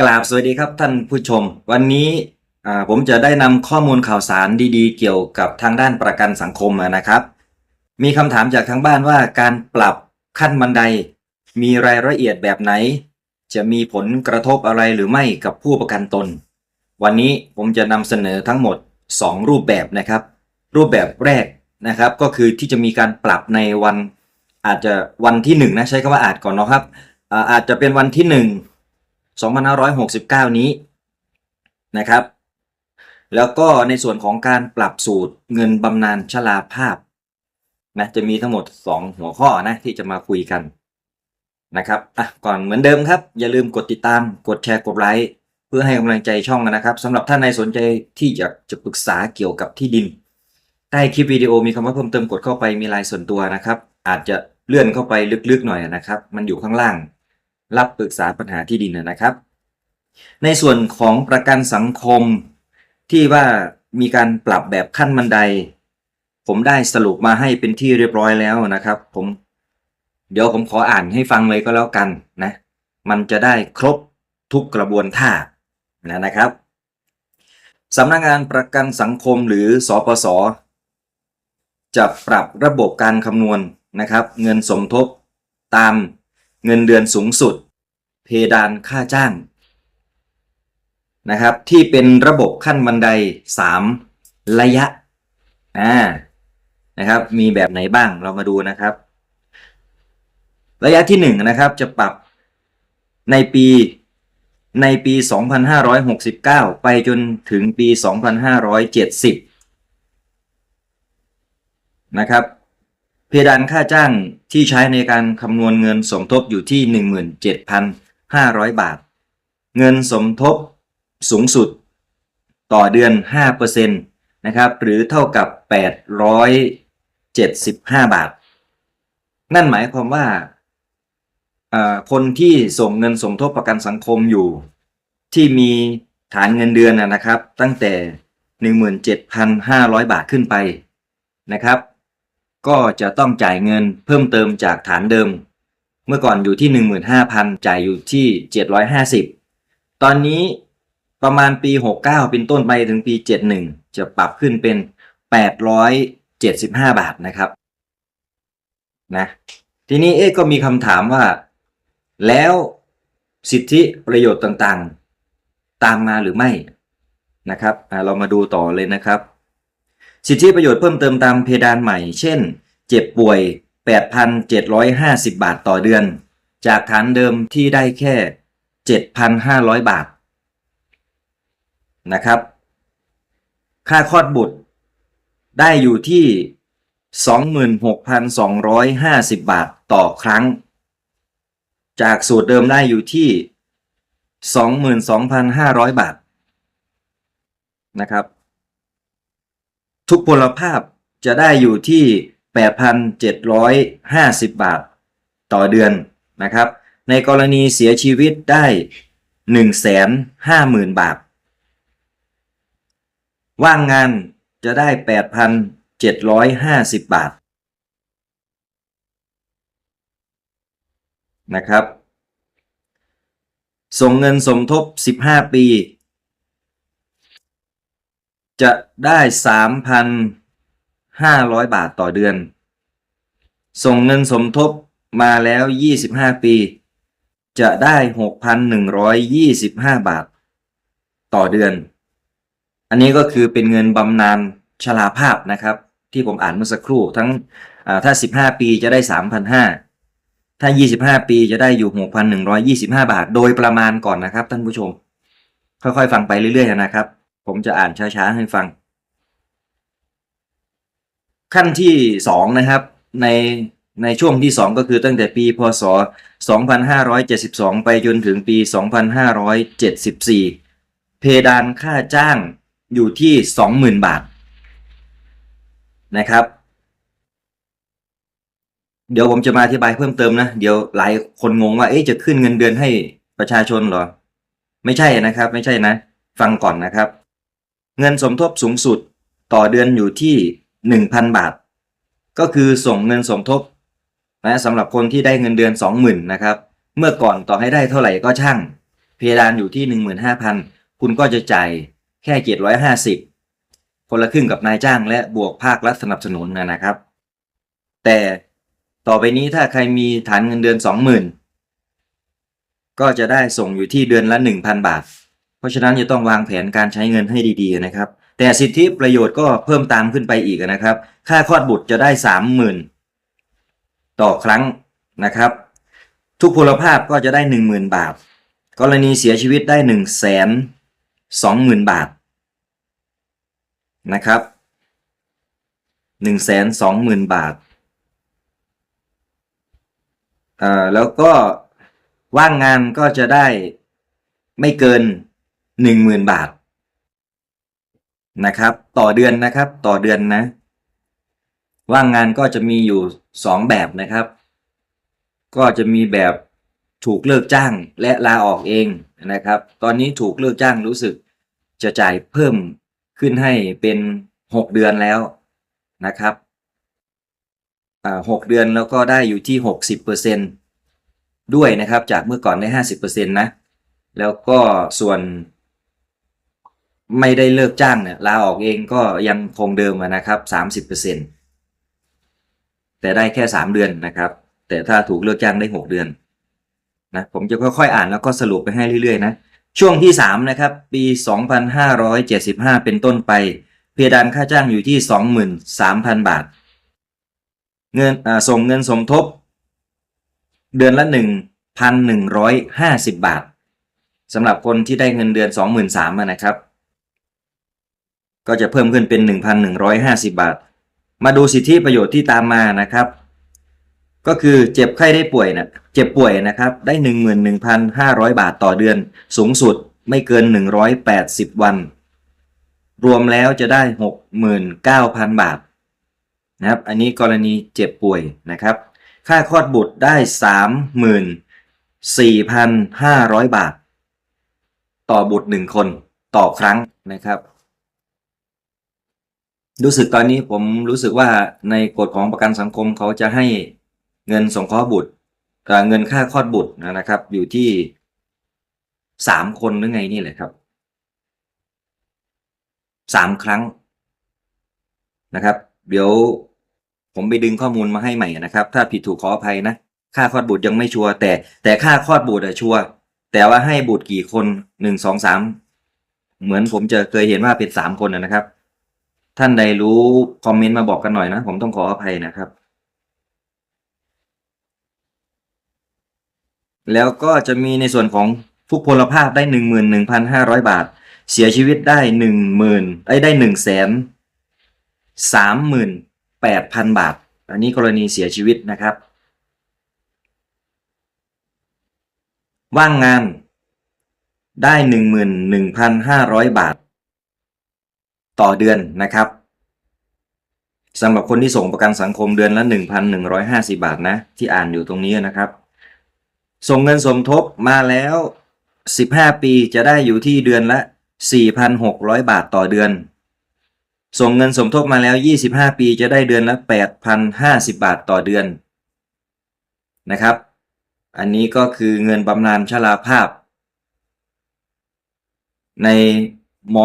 กราบสวัสดีครับท่านผู้ชม วันนี้ผมจะได้นำข้อมูลข่าวสารดีๆ เกี่ยวกับทางด้านประกันสังคมนะครับ มีคำถามจากทางบ้านว่าการปรับขั้นบันได มีรายละเอียดแบบไหน จะมีผลกระทบอะไรหรือไม่กับผู้ประกันตน วันนี้ผมจะนำเสนอทั้งหมด 2 รูปแบบนะครับ รูปแบบแรกนะครับ ก็คือที่จะมีการปรับในวันอาจจะวันที่1นะใช้คำว่าอาจก่อนนะครับอาอาจจะเป็นวันที่ 1 2569 นี้นะครับ แล้วก็ในส่วนของการปรับสูตรเงินบำนาญชราภาพนะจะมีทั้งหมด 2 หัวข้อนะที่จะมาคุยกันนะครับอะก่อนเหมือนเดิมครับ อย่าลืมกดติดตามกดแชร์กดไลค์เพื่อให้กำลังใจช่องนะครับสำหรับท่านใดสนใจที่อยากจะปรึกษาเกี่ยวกับที่ดิน ใต้คลิปวิดีโอมีคำว่าเพิ่มเติมกดเข้าไปมีลน์ส่วนตัวนะครับ อาจจะเลื่อนเข้าไปลึกๆหน่อยนะครับ มันอยู่ข้างล่าง รับปรึกษาปัญหาที่ดินนะครับ ในส่วนของประกันสังคมที่ว่ามีการปรับแบบขั้นบันได ผมได้สรุปมาให้เป็นที่เรียบร้อยแล้วนะครับ ผม เดี๋ยวผมขออ่านให้ฟังเลยก็แล้วกันนะ มันจะได้ครบทุกกระบวนท่านะนะครับสำนักงานประกันสังคมหรือสอปสจะปรับระบบการคำนวณนะครับ เงินสมทบตาม เงินเดือนสูงสุด เพดานค่าจ้างนะครับ ที่เป็นระบบขั้นบันได 3 ระยะอ่านะครับ มีแบบไหนบ้างเรามาดูนะครับ ระยะที่ 1 นะครับจะปรับในปีในปี 2569 ไปจนถึงปี 2570 นะครับ เพดานค่าจ้างที่ใช้ในการคำนวณเงินสมทบอยู่ที่ 17,500 บาท เงินสมทบสูงสุดต่อเดือน 5%นะครับ หรือเท่ากับ 875 บาท นั่นหมายความว่า คนที่ส่งเงินสมทบประกันสังคมอยู่ ที่มีฐานเงินเดือนนะครับ ตั้งแต่ 17,500 บาทขึ้นไปนะครับ ก็จะต้องจ่ายเงินเพิ่มเติมจากฐานเดิม เมื่อก่อนอยู่ที่ 15,000 จ่ายอยู่ที่ 750 ตอนนี้ประมาณปี 69 เป็นต้นไปถึงปี 71 จะปรับขึ้นเป็น 875 บาทนะครับนะทีนี้เอ๊ก็มีคำถามว่า แล้วสิทธิประโยชน์ต่างๆ ตามมาหรือไม่นะครับอ่าเรามาดูต่อเลยนะครับ สิทธิประโยชน์เพิ่มเติมตามเพดานใหม่ เช่น เจ็บป่วย 8,750 บาทต่อเดือน จากฐานเดิมที่ได้แค่ 7,500 บาทนะครับ ค่าคลอดบุตร ได้อยู่ที่ 26,250 บาทต่อครั้ง จากสูตรเดิมได้อยู่ที่ 22,500 บาทนะครับ ทุกพลภาพจะได้อยู่ที่ 8,750 บาท ต่อเดือนนะครับ ในกรณีเสียชีวิตได้ 150,000 บาท ว่างงานจะได้ 8,750 บาทนะครับ ส่งเงินสมทบ 15 ปี จะได้ 3,500 บาทต่อเดือน ส่งเงินสมทบมาแล้ว 25 ปี จะได้ 6,125 บาท ต่อเดือน อันนี้ก็คือเป็นเงินบำนาญชราภาพนะครับ ที่ผมอ่านเมื่อสักครู่ทั้งอ่าถ้า 15 ปีจะได้ 3,500 ถ้า 25 ปีจะได้อยู่ 6,125 บาท โดยประมาณก่อนนะครับท่านผู้ชม ค่อยๆ ฟังไปเรื่อยๆนะครับ ผมจะอ่านช้าๆให้ฟัง ขั้นที่สองนะครับในในช่วงที่สองก็คือตั้งแต่ปีพศ 2572 ไปจนถึงปี 2574 เพดานค่าจ้างอยู่ที่ 20,000 บาทนะครับ เดี๋ยวผมจะมาอธิบายเพิ่มเติมนะ เดี๋ยวหลายคนงงว่าเอ๊ะจะขึ้นเงินเดือนให้ประชาชนเหรอ ไม่ใช่นะครับ ไม่ใช่นะ ฟังก่อนนะครับ เงินสมทบสูงสุดต่อเดือนอยู่ที่ 1,000 บาท ก็คือส่งเงินสมทบนะสำหรับคนที่ได้เงินเดือน 20,000นะครับ เมื่อก่อนต่อให้ได้เท่าไหร่ก็ช่าง เพดานอยู่ที่หนึ่งหมื่นห้าพันคุณก็จะจ่ายแค่เจ็ดร้อยห้าสิบคนละครึ่งกับนายจ้างและบวกภาครัฐสนับสนุนนะนะครับ แต่ต่อไปนี้ถ้าใครมีฐานเงินเดือนสองหมื่นก็จะได้ส่งอยู่ที่เดือนละหนึ่งพันบาท เพราะฉะนั้นจะต้องวางแผนการใช้เงินให้ดีๆนะครับ แต่สิทธิประโยชน์ก็เพิ่มตามขึ้นไปอีกนะครับ ค่าคลอดบุตรจะได้สามหมื่นต่อครั้งนะครับ ทุกพลภาพก็จะได้หนึ่งหมื่นบาท กรณีเสียชีวิตได้หนึ่งแสนสองหมื่นบาทนะครับหนึ่งแสนสองหมื่นบาทอ่อแล้วก็ว่างงานก็จะได้ไม่เกิน หนึ่งหมื่นบาทนะครับ ต่อเดือนนะครับ ต่อเดือนนะ ว่างงานก็จะมีอยู่สองแบบนะครับ ก็จะมีแบบถูกเลิกจ้างและลาออกเองนะครับ ตอนนี้ถูกเลิกจ้างรู้สึกจะจ่ายเพิ่มขึ้นให้เป็นหกเดือนแล้วนะครับหกเดือนแล้วก็ได้อยู่ที่หกสิบเปอร์เซ็นด้วยนะครับ จากเมื่อก่อนได้ห้าสิบเปอร์เซ็นต์นะ แล้วก็ส่วน ไม่ได้เลิกจ้างเนี่ยลาออกเองก็ยังคงเดิมนะครับสามสิบเปอร์เซ็นแต่ได้แค่สามเดือนนะครับ แต่ถ้าถูกเลิกจ้างได้หกเดือนนะผมจะค่อยๆอ่านแล้วก็สรุปไปให้เรื่อยๆนะช่วงที่สามนะครับ ปี 2575 เป็นต้นไป เพดานค่าจ้างอยู่ที่ 23,000 บาท เงินอ่าส่งเงินสมทบ เดือนละ 1,150 บาทสำหรับคนที่ได้เงินเดือน 23,000อะนะครับ ก็จะเพิ่มขึ้นเป็น 1,150 บาท มาดูสิทธิประโยชน์ที่ตามมานะครับ ก็คือเจ็บไข้ได้ป่วยนะเจ็บป่วยนะครับได้ 11,500 บาทต่อเดือน สูงสุดไม่เกิน 180 วัน รวมแล้วจะได้ 69,000 บาทนะครับ อันนี้กรณีเจ็บป่วยนะครับ ค่าคลอดบุตรได้ 34,500 บาท ต่อบุตรหนึ่งคนต่อครั้งนะครับ รู้สึกตอนนี้ผมรู้สึกว่าในกฎของประกันสังคมเขาจะให้เงินสงเคราะห์บุตรกับเงินค่าคลอดบุตรนะครับ อยู่ที่สามคนหรือไงนี่แหละครับสามครั้งนะครับ เดี๋ยวผมไปดึงข้อมูลมาให้ใหม่นะครับ ถ้าผิดถูกขออภัยนะค่าคลอดบุตรยังไม่ชัวร์แต่แต่ค่าคลอดบุตรอะชัวร์แต่ว่าให้บุตรกี่คนหนึ่งสองสามเหมือนผมจะเคยเห็นว่าเป็นสามคนนะนะครับ ท่านใดรู้คอมเมนต์มาบอกกันหน่อยนะ ผมต้องขออภัยนะครับ แล้วก็จะมีในส่วนของทุกพลภาพได้หนึ่งหมื่นหนึ่งพันห้าร้อยบาท เสียชีวิตได้หนึ่งหมื่นได้ได้หนึ่งแสนสามหมื่นแปดพันบาท อันนี้กรณีเสียชีวิตนะครับ ว่างงานได้หนึ่งหมื่นหนึ่งพันห้าร้อยบาท ต่อเดือนนะครับสำหรับคนที่ส่งประกันสังคมเดือนละหนึ่งพันหนึ่งร้อยห้าสิบาทนะ ที่อ่านอยู่ตรงนี้นะครับ ส่งเงินสมทบมาแล้ว 15 ปีจะได้อยู่ที่เดือนละ 4,600 บาทต่อเดือน ส่งเงินสมทบมาแล้ว 25 ปีจะได้เดือนละ 8,050 บาทต่อเดือนนะครับ อันนี้ก็คือเงินบำนาญชราภาพ ใน ม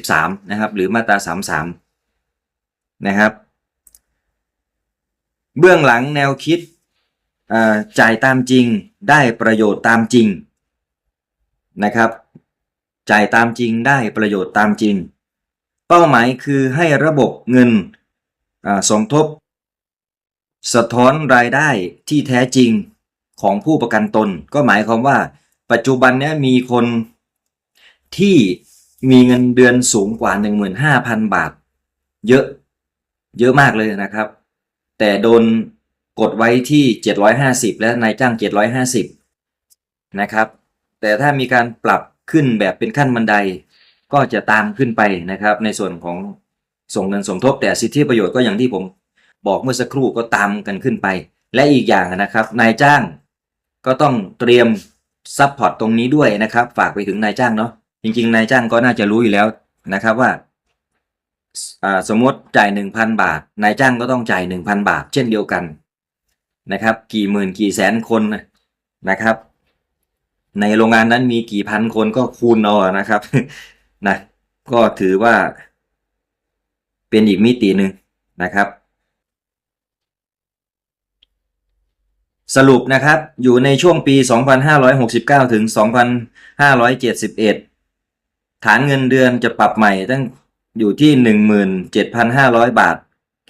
33นะครับ หรือมาตรา33นะครับ เบื้องหลังแนวคิดจ่ายตามจริงได้ประโยชน์ตามจริงนะครับ จ่ายตามจริงได้ประโยชน์ตามจริง เป้าหมายคือให้ระบบเงินอ่าสมทบ สะท้อนรายได้ที่แท้จริงของผู้ประกันตน ก็หมายความว่า ปัจจุบันนี้มีคนที่ มีเงินเดือนสูงกว่า 15,000 บาท เยอะ เยอะมากเลยนะครับ แต่โดนกดไว้ที่ 750 และนายจ้าง 750 นะครับ แต่ถ้ามีการปรับขึ้นแบบเป็นขั้นบันได ก็จะตามขึ้นไปนะครับ ในส่วนของส่งเงินสมทบแต่สิทธิประโยชน์ก็อย่างที่ผมบอกเมื่อสักครู่ก็ตามกันขึ้นไป และอีกอย่างนะครับ นายจ้างก็ต้องเตรียมซัพพอร์ตตรงนี้ด้วยนะครับ ฝากไปถึงนายจ้างเนาะ จริงๆนายจ้างก็น่าจะรู้อยู่แล้วนะครับว่าสมมติจ่ายหนึ่งพันบาท นายจ้างก็ต้องจ่ายหนึ่งพันบาท เช่นเดียวกันนะครับ กี่หมื่นกี่แสนคนนะครับ ในโรงงานนั้นมีกี่พันคนก็คูณเอานะครับนะก็ถือว่า เป็นอีกมิติหนึ่งนะครับ สรุปนะครับอยู่ในช่วงปี 2569 ถึง 2571 ฐานเงินเดือนจะปรับใหม่ตั้งอยู่ที่ 17,500 บาท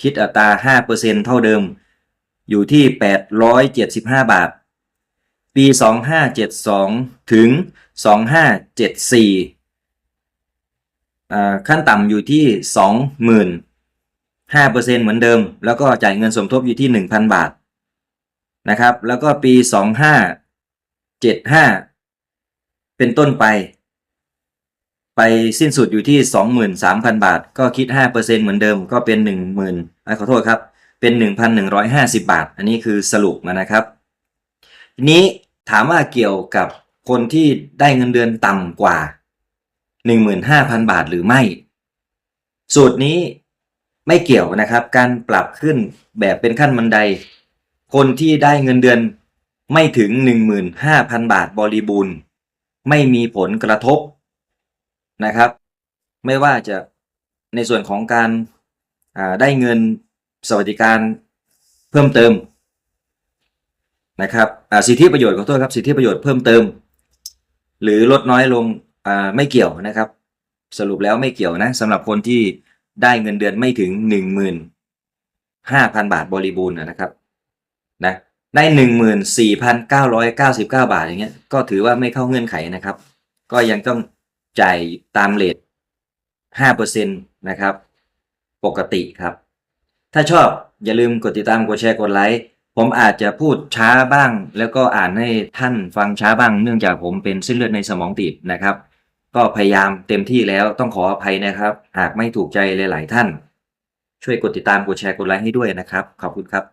คิดอัตรา 5%เท่าเดิม อยู่ที่ 875 บาท ปี 2572 ถึง 2574อ่ขั้นต่ำอยู่ที่ 20,000 5%เหมือนเดิม แล้วก็จ่ายเงินสมทบอยู่ที่ 1,000 บาทนะครับ แล้วก็ปี 2575 เป็นต้นไป ไปสิ้นสุดอยู่ที่ 23,000 บาท ก็คิด 5%เหมือนเดิมก็เป็น 10,000อ่ขอโทษครับ เป็น 1,150 บาท อันนี้คือสรุปมานะครับทีนี้ถามว่าเกี่ยวกับคนที่ได้เงินเดือนต่ำกว่า 15,000 บาทหรือไม่ สูตรนี้ไม่เกี่ยวนะครับ การปรับขึ้นแบบเป็นขั้นบันได คนที่ได้เงินเดือนไม่ถึง 15,000 บาทบริบูรณ์ ไม่มีผลกระทบ นะครับ ไม่ว่าจะในส่วนของการได้เงินสวัสดิการเพิ่มเติมนะครับสิทธิประโยชน์ขอโทษครับสิทธิประโยชน์เพิ่มเติม หรือลดน้อยลงไม่เกี่ยวนะครับ สรุปแล้วไม่เกี่ยวนะสำหรับคนที่ได้เงินเดือนไม่ถึง 15,000 บาทบริบูรณ์นะครับนะได้หนึ่งหมื่นสี่พันเก้าร้อยเก้าสิบเก้าบาทอย่างเงี้ยก็ถือว่าไม่เข้าเงื่อนไขนะครับ ก็ยังต้อง จ่ายตามเลทห้าเปอร์เซ็นตนะครับ ปกติครับ ถ้าชอบอย่าลืมกดติดตามกดแชร์กดไลค์ผมอาจจะพูดช้าบ้าง แล้วก็อ่านให้ท่านฟังช้าบ้าง เนื่องจากผมเป็นเส้นเลือดในสมองตีบนะครับ ก็พยายามเต็มที่แล้วต้องขออภัยนะครับ หากไม่ถูกใจหลาย ๆ ท่าน ช่วยกดติดตามกดแชร์กดไลค์ให้ด้วยนะครับ ขอบคุณครับ